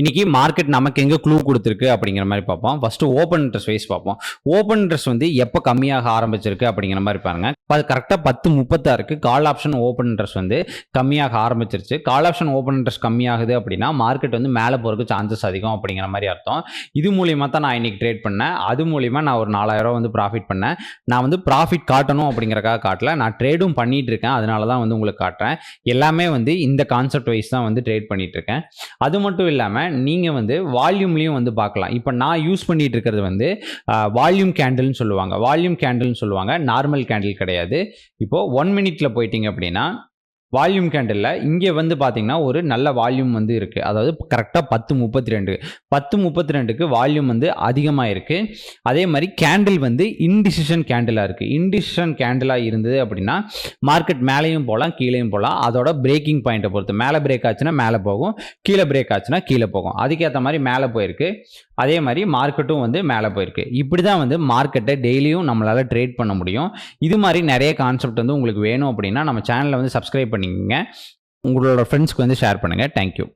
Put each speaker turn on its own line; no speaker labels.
இன்னைக்கு மார்க்கெட் நமக்கு எங்கே க்ளூ கொடுத்துருக்கு அப்படிங்கிற மாதிரி பார்ப்போம். ஃபர்ஸ்ட் ஓப்பன் இன்ட்ரெஸ்ட் வைஸ் பார்ப்போம். ஓப்பன் இன்ட்ரெஸ்ட் வந்து எப்போ கம்மியாக ஆரம்பிச்சிருக்கு அப்படிங்கிற மாதிரி பாருங்க. அது கரெக்டாக பத்து முப்பத்தாறுக்கு கால் ஆப்ஷன் ஓப்பன் இன்ட்ரெஸ்ட் வந்து கம்மியாக ஆரம்பிச்சிருச்சு. கால் ஆப்ஷன் ஓப்பன் இன்ட்ரெஸ்ட் கம்மியாகுது அப்படின்னா மார்க்கெட் வந்து மேலே போகிறதுக்கு சான்சஸ் அதிகம் அப்படிங்கிற மாதிரி அர்த்தம். இது மூலியமாக தான் நான் இன்னைக்கு ட்ரேட் பண்ணேன். அது மூலிமா நான் ஒரு நாலாயிரம் வந்து ப்ராஃபிட் பண்ணேன். நான் வந்து ப்ராஃபிட் காட்டணும் அப்படிங்கிறக்காக காட்டல. நான் ட்ரேடும் பண்ணிட்டு இருக்கேன். அதனால தான் வந்து உங்களுக்கு காட்டுறேன். எல்லாமே வந்து இந்த கான்செப்ட் வைஸ் தான் வந்து ட்ரேட் பண்ணிட்டு இருக்கேன். அது மட்டும் இல்லாமல் நீங்கள் வந்து வால்யூம்லேயும் வந்து பார்க்கலாம். இப்போ நான் யூஸ் பண்ணிட்டு இருக்கிறது வந்து வால்யூம் கேண்டில்னு சொல்லுவாங்க. வால்யூம் கேண்டில்னு சொல்லுவாங்க. நார்மல் கேண்டில் கிடையாது. இப்போது ஒன் மினிட்ல போயிட்டீங்க அப்படின்னா வால்யூம் கேண்டிலில் இங்கே வந்து பார்த்தீங்கன்னா ஒரு நல்ல வால்யூம் வந்து இருக்குது அதாவது கரெக்டாக பத்து முப்பத்தி ரெண்டு பத்து முப்பத்தி ரெண்டுக்கு வால்யூம் வந்து அதிகமாக இருக்குது அதே மாதிரி கேண்டில் வந்து இன்டிசிஷன் கேண்டிலாக இருக்குது இன்டிசிஷன் கேண்டிலாக இருந்தது அப்படின்னா மார்க்கெட் மேலேயும் போகலாம் கீழேயும் போகலாம். அதோட பிரேக்கிங் பாயிண்ட்டை பொறுத்து. மேலே பிரேக் ஆச்சுன்னா மேலே போகும். கீழே பிரேக் ஆச்சுன்னா கீழே போகும். அதுக்கேற்ற மாதிரி மேலே போயிருக்கு. அதே மாதிரி மார்க்கெட்டும் வந்து மேலே போயிருக்கு. இப்படி தான் வந்து மார்க்கெட்டை டெய்லியும் நம்மளால் ட்ரேட் பண்ண முடியும். இது மாதிரி நிறைய கான்செப்ட் வந்து உங்களுக்கு வேணும் அப்படின்னா நம்ம சேனலை வந்து சப்ஸ்கிரைப் பண்ணிக்கோங்க. உங்களோட ஃப்ரெண்ட்ஸ்க்கு வந்து ஷேர் பண்ணுங்கள் தேங்க்யூ